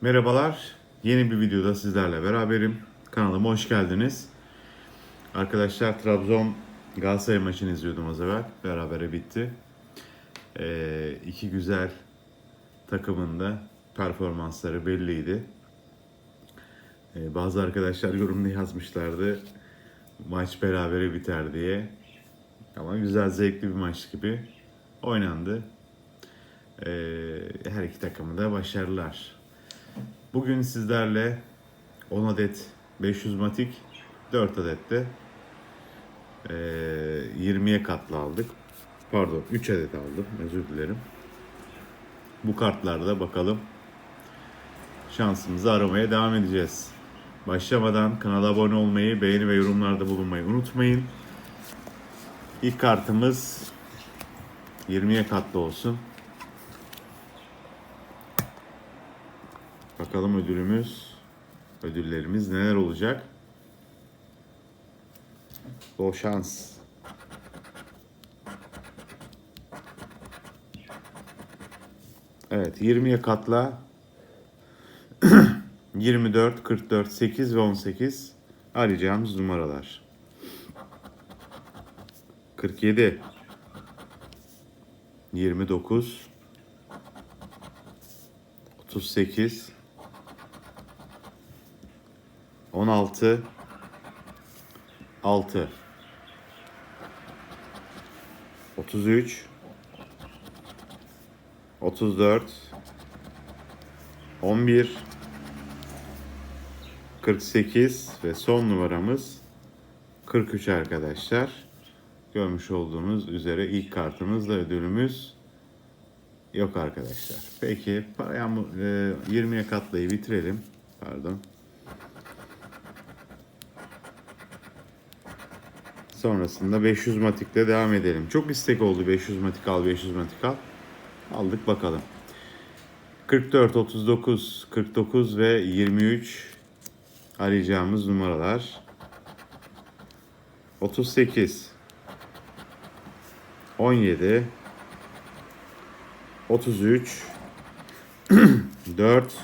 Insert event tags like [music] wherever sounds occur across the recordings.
Merhabalar. Yeni bir videoda sizlerle beraberim. Kanalıma hoş geldiniz. Arkadaşlar Trabzon Galatasaray maçını izliyordum az evvel. Berabere bitti. Ee, iki güzel takımın da performansları belliydi. Ee, bazı arkadaşlar yorumda yazmışlardı. Maç berabere biter diye. Ama güzel zevkli bir maç gibi oynandı. Ee, her iki takımı da başarılar. Bugün sizlerle 10 adet 500 matik, 4 adet de ee, 20'ye katlı aldık. Pardon 3 adet aldım özür dilerim. Bu kartlarda bakalım şansımızı aramaya devam edeceğiz. Başlamadan kanala abone olmayı, beğeni ve yorumlarda bulunmayı unutmayın. İlk kartımız 20'ye katlı olsun. Bakalım ödülümüz, ödüllerimiz neler olacak? Bol şans. Evet, 20'ye katla 24, 44, 8 ve 18 arayacağımız numaralar. 47 29 38 16 6 33 34 11 48 ve son numaramız 43 arkadaşlar. Görmüş olduğunuz üzere ilk kartımızla ödülümüz yok arkadaşlar. Peki paraya mı- e, 20'ye katlayı bitirelim. Pardon. Sonrasında 500 matikle devam edelim. Çok istek oldu 500 matik al 500 matik al. Aldık bakalım. 44, 39, 49 ve 23 arayacağımız numaralar. 38 17 33 4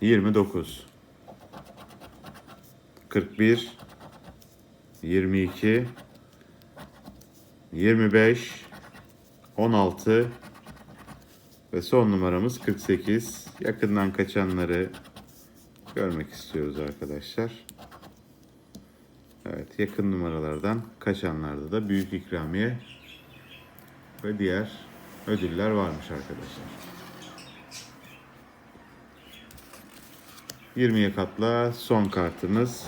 29 41 22 25 16 ve son numaramız 48. Yakından kaçanları görmek istiyoruz arkadaşlar. Evet, yakın numaralardan kaçanlarda da büyük ikramiye ve diğer ödüller varmış arkadaşlar. 20'ye katla son kartımız.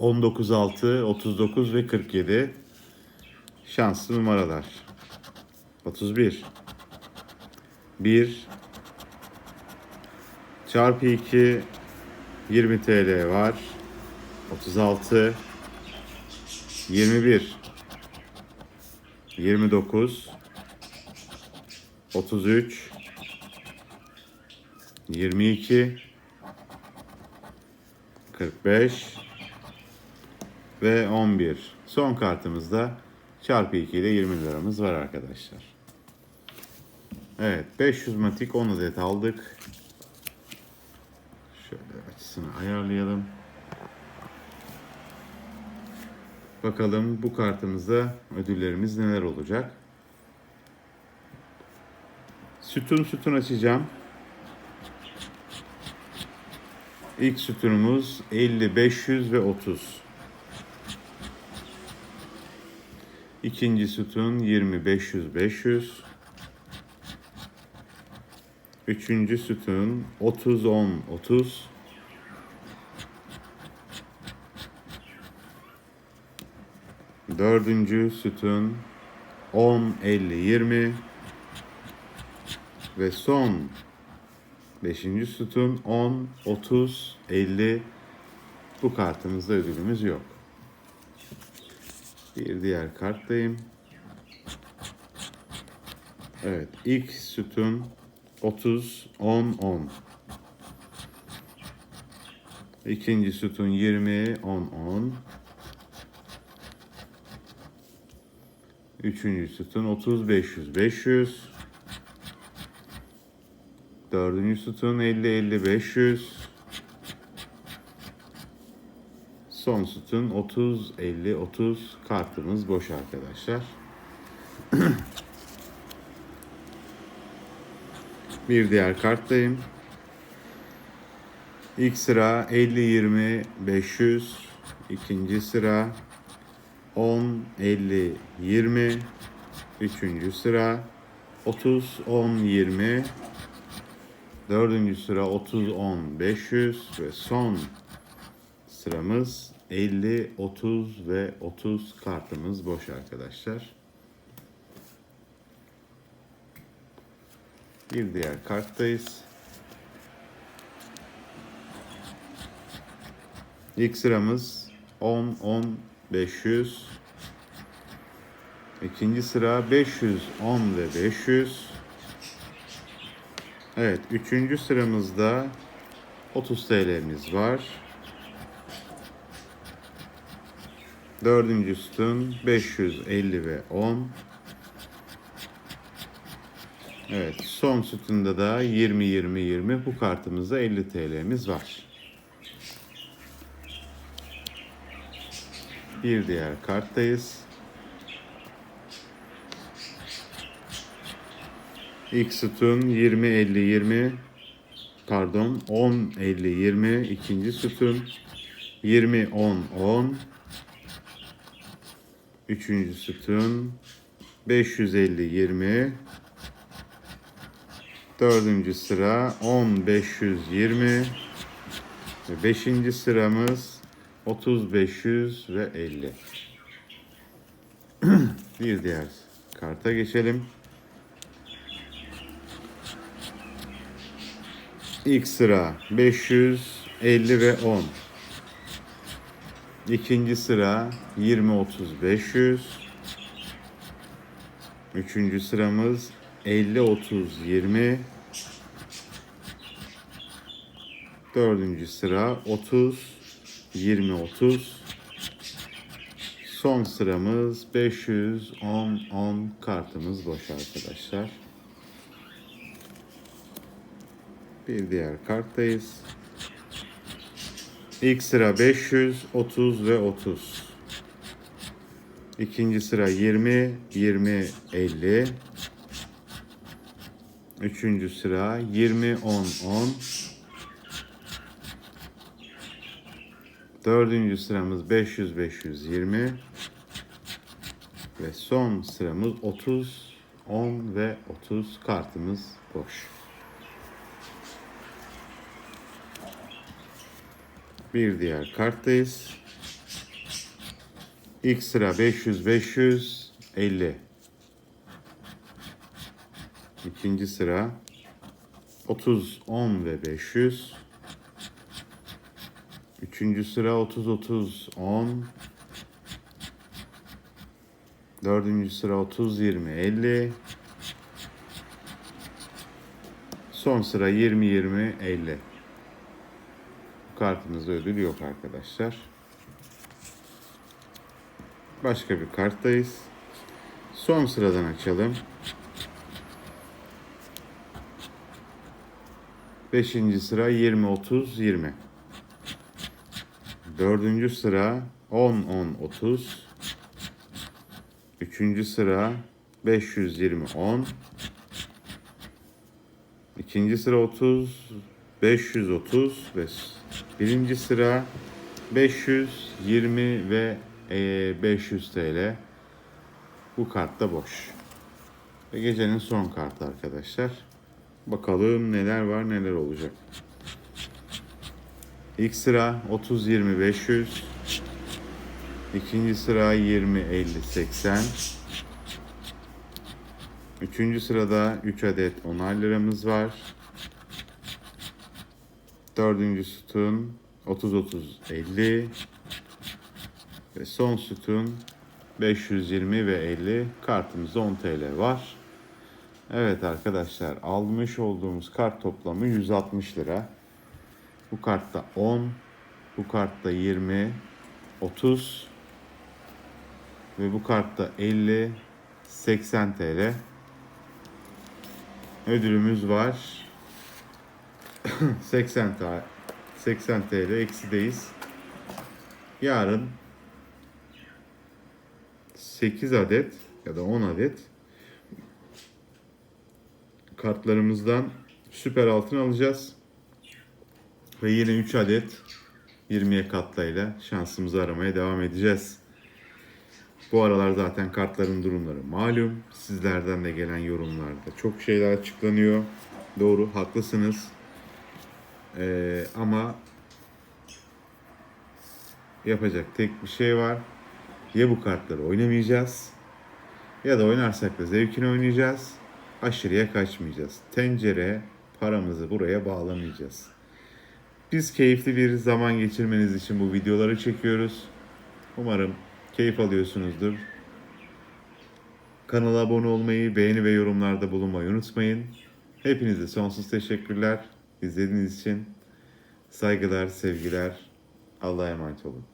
On dokuz altı, otuz dokuz ve kırk yedi. Şanslı numaralar. Otuz bir. 1 çarpı 2 20 TL var. 36 21 29 33 22 45 ve 11. Son kartımızda çarpı 2 ile 20 liramız var arkadaşlar. Evet 500 matik 10 adet aldık. Şöyle açısını ayarlayalım. Bakalım bu kartımızda ödüllerimiz neler olacak. Sütun sütun açacağım. İlk sütunumuz 50, 500 ve 30. İkinci sütun 20, 500, 500. Üçüncü sütun 30 10 30. Dördüncü sütun 10 50 20 ve son beşinci sütun 10 30 50 bu kartımızda ödülümüz yok. Bir diğer karttayım. Evet ilk sütun 30 10 10. İkinci sütun 20 10 10. Üçüncü sütun 30 500 500. Dördüncü sütun 50 50 500. Son sütun 30 50 30 kartımız boş arkadaşlar. [clears throat] Bir diğer karttayım. İlk sıra 50 20 500. İkinci sıra 10 50 20. Üçüncü sıra 30 10 20. Dördüncü sıra 30 10 500 ve son sıramız 50 30 ve 30 kartımız boş arkadaşlar. Bir diğer karttayız. İlk sıramız 10 10 500. İkinci sıra 500 10 ve 500. Evet, üçüncü sıramızda 30 TL'miz var. Dördüncü sütun 550 ve 10. Evet, son sütunda da 20 20 20 bu kartımızda 50 TL'miz var. Bir diğer karttayız. İlk sütun 20 50 20 pardon 10 50 20 ikinci sütun 20 10 10 Üçüncü sütun 550 20 Dördüncü sıra 10 520 ve beşinci sıramız 30 500 ve 50. [clears throat] Bir diğer karta geçelim. İlk sıra 550 ve 10. İkinci sıra 20 30 500. Üçüncü sıramız 50 30 20. Dördüncü sıra 30 20 30. Son sıramız 500 10 10 kartımız boş arkadaşlar. Bir diğer karttayız. İlk sıra 500, 30 ve 30. İkinci sıra 20, 20, 50. Üçüncü sıra 20, 10, 10. Dördüncü sıramız 500, 520. Ve son sıramız 30, 10 ve 30 kartımız boş. Bir diğer karttayız. İlk sıra 500 500 50. İkinci sıra 30 10 ve 500. Üçüncü sıra 30 30 10. Dördüncü sıra 30 20 50. Son sıra 20 20 50 kartımızda ödül yok arkadaşlar. Başka bir karttayız. Son sıradan açalım. Beşinci sıra 20 30 20. Dördüncü sıra 10 10 30. Üçüncü sıra 520 10. İkinci sıra 30 530 ve birinci sıra 520 ve e, 500 TL. Bu kartta boş. Ve gecenin son kartı arkadaşlar. Bakalım neler var neler olacak. İlk sıra 30 20 500. İkinci sıra 20 50 80. Üçüncü sırada 3 adet 10 liramız var. Dördüncü sütun 30 30 50 ve son sütun 520 ve 50 kartımızda 10 TL var. Evet arkadaşlar almış olduğumuz kart toplamı 160 lira. Bu kartta 10, bu kartta 20, 30 ve bu kartta 50 80 TL. Ödülümüz var. 80 TL. 80 TL eksideyiz. Yarın 8 adet ya da 10 adet kartlarımızdan süper altın alacağız. Ve yine 3 adet 20'ye katlayla şansımızı aramaya devam edeceğiz. Bu aralar zaten kartların durumları malum. Sizlerden de gelen yorumlarda çok şeyler açıklanıyor. Doğru, haklısınız. Ee, ama yapacak tek bir şey var. Ya bu kartları oynamayacağız ya da oynarsak da zevkini oynayacağız. Aşırıya kaçmayacağız. Tencere paramızı buraya bağlamayacağız. Biz keyifli bir zaman geçirmeniz için bu videoları çekiyoruz. Umarım keyif alıyorsunuzdur. Kanala abone olmayı, beğeni ve yorumlarda bulunmayı unutmayın. Hepinize sonsuz teşekkürler. İzlediğiniz için saygılar, sevgiler. Allah'a emanet olun.